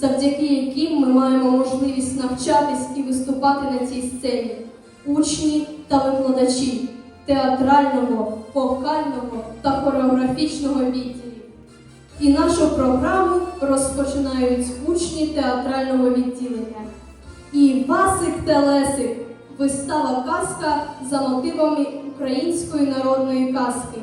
завдяки яким ми маємо можливість навчатись і виступати на цій сцені, учні та викладачі театрального, вокального та хореографічного відділів. І нашу програму розпочинають учні театрального відділення. І Васик Телесик вистава казка за мотивами української народної казки.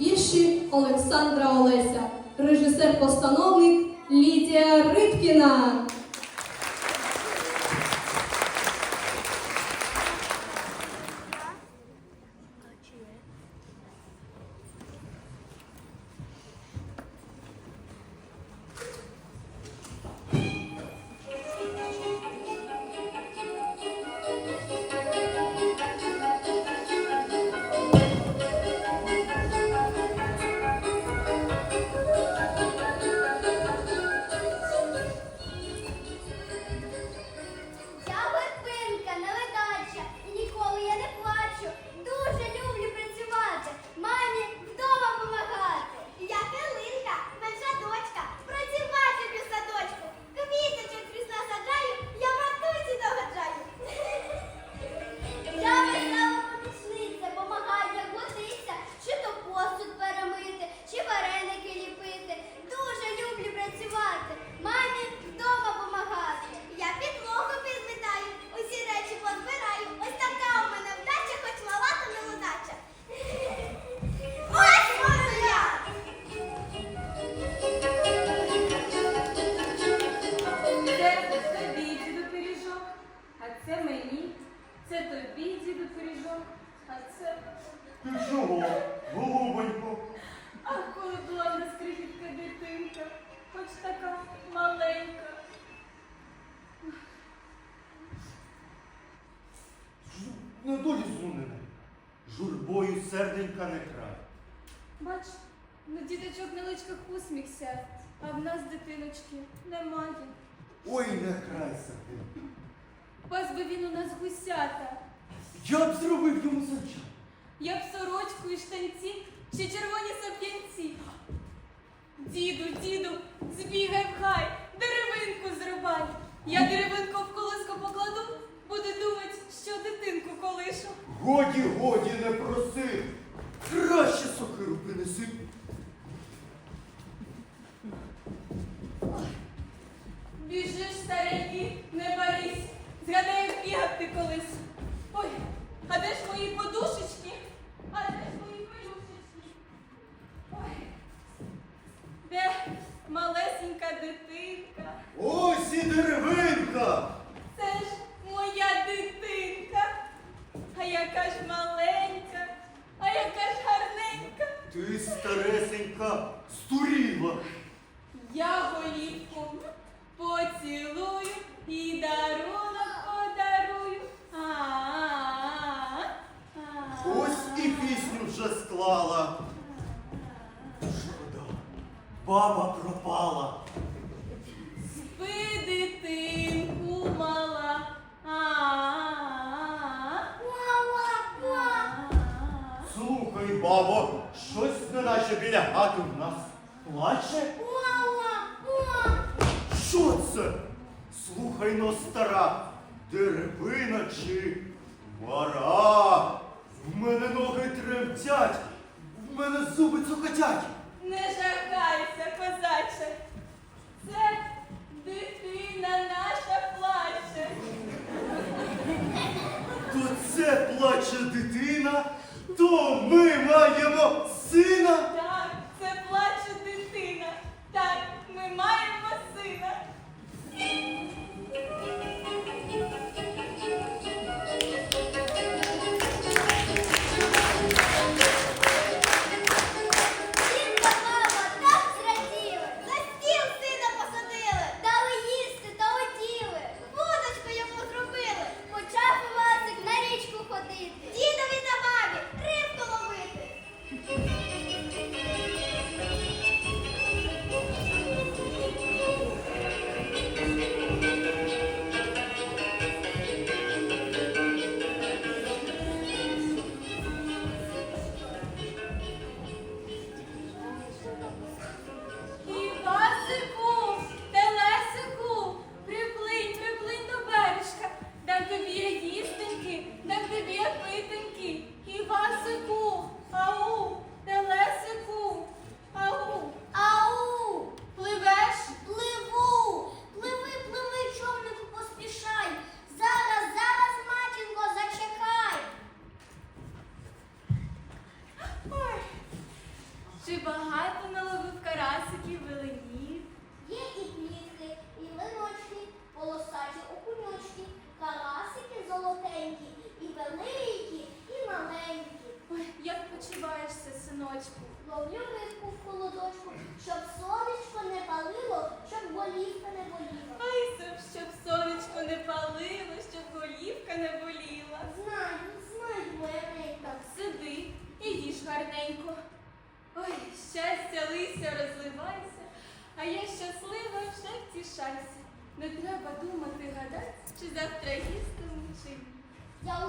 Вірші Олександра Олеся, режисер-постановник Лідія Рибкіна. На долі зунене. Журбою серденька не край. Бач, на діточок на личках усміх сяє, а в нас дитиночки немає. Ой, не крайся ти. Пас би він у нас гусята. Я б зробив йому санча. Я б сорочку і штанці, чи червоні сап'янці. Діду, діду, збігай в хай, деревинку зрубай. Я деревинку в колиску покладу, буду думать, що дитинку колишу. Годі, годі, не проси. Краще сокиру принеси. Старесенька здуріла. Я голівку поцілую і дарунок подарую. А-а-а. Ось і пісню вже склала. Шкода, баба пропала. Слухай, бабо, щось неначе біля хати в нас плаче. Що це? Слухай но, стара, деревина чи мара. В мене ноги тремтять, в мене зуби цокотять. Не жахайся, козаче. Це дитина наша плаче. То це плаче дитина, то ми маємо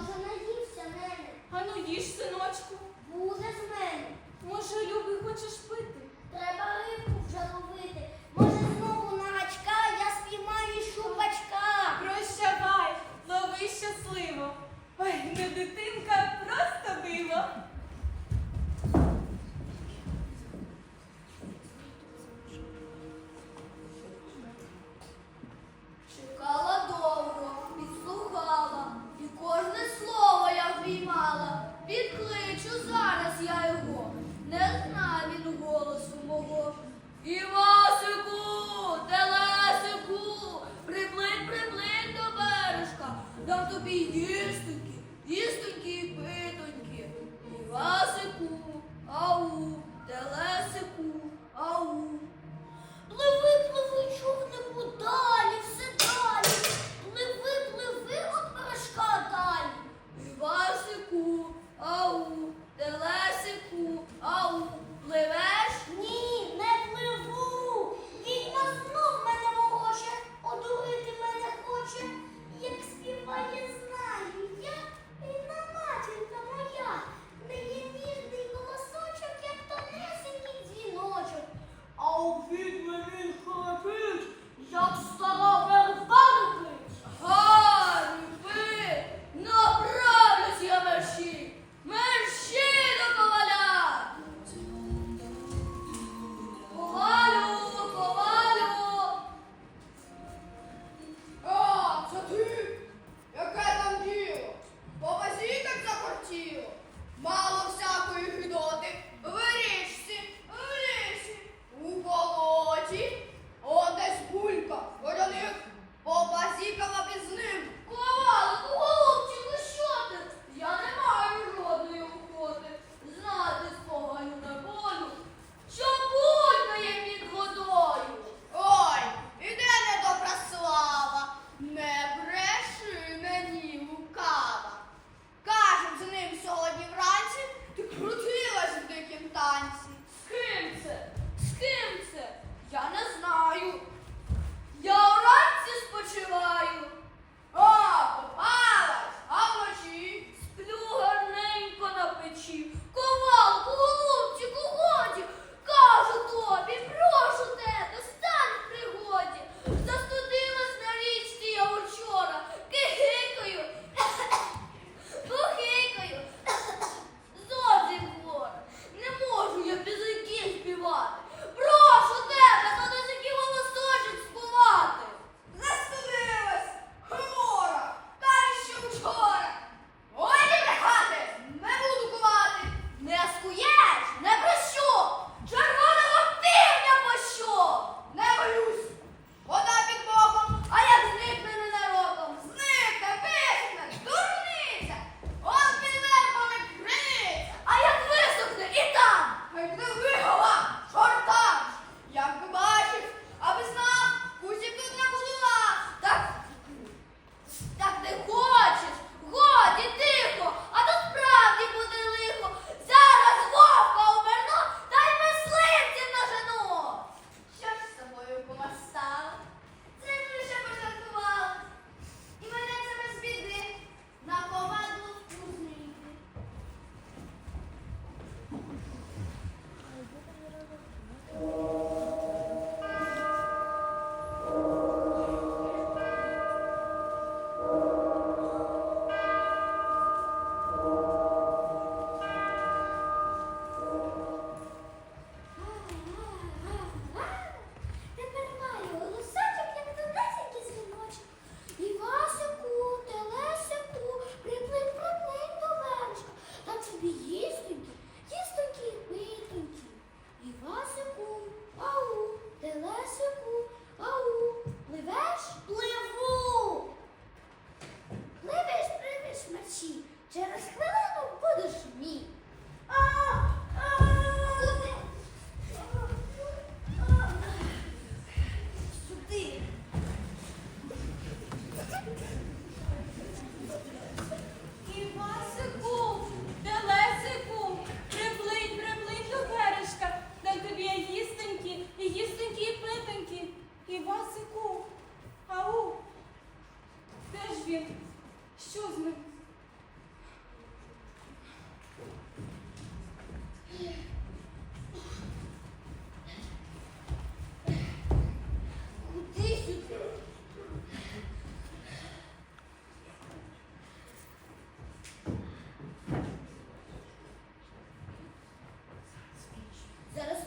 вже наївся, нене. Ану їж, синочку. Буде з мене. Може, любий, хочеш пити? Треба we use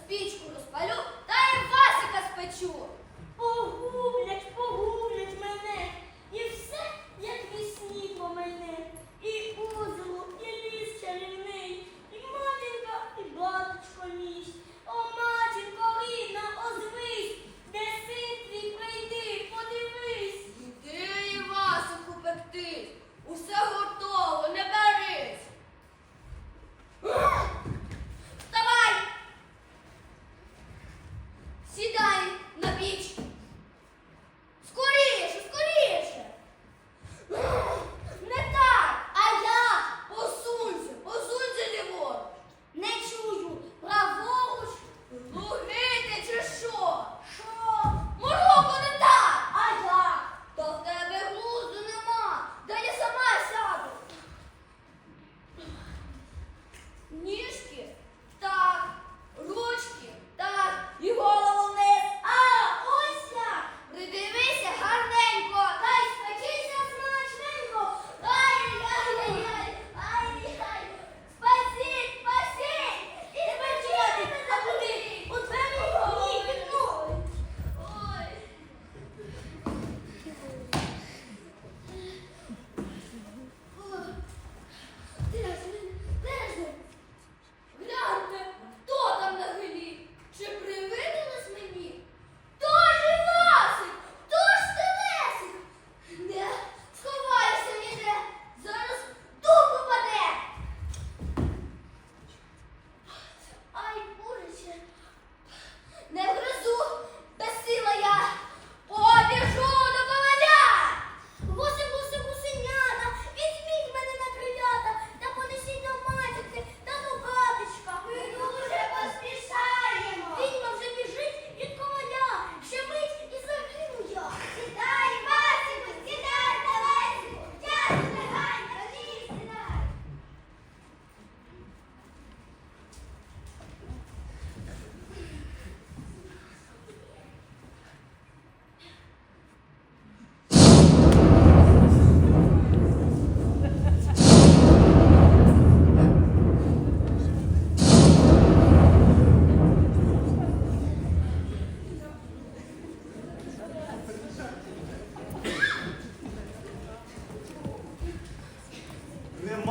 пічку розпалю та й Васика спечу.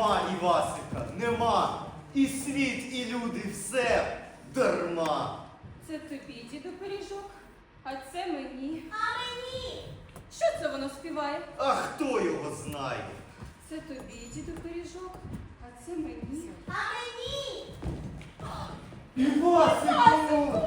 Нема Івасика, нема. І світ, і люди, все дарма. Це тобі, діду, пиріжок, а це мені. А мені? Що це воно співає? А хто його знає? Це тобі, діду, пиріжок, а це мені. А мені? Івасику!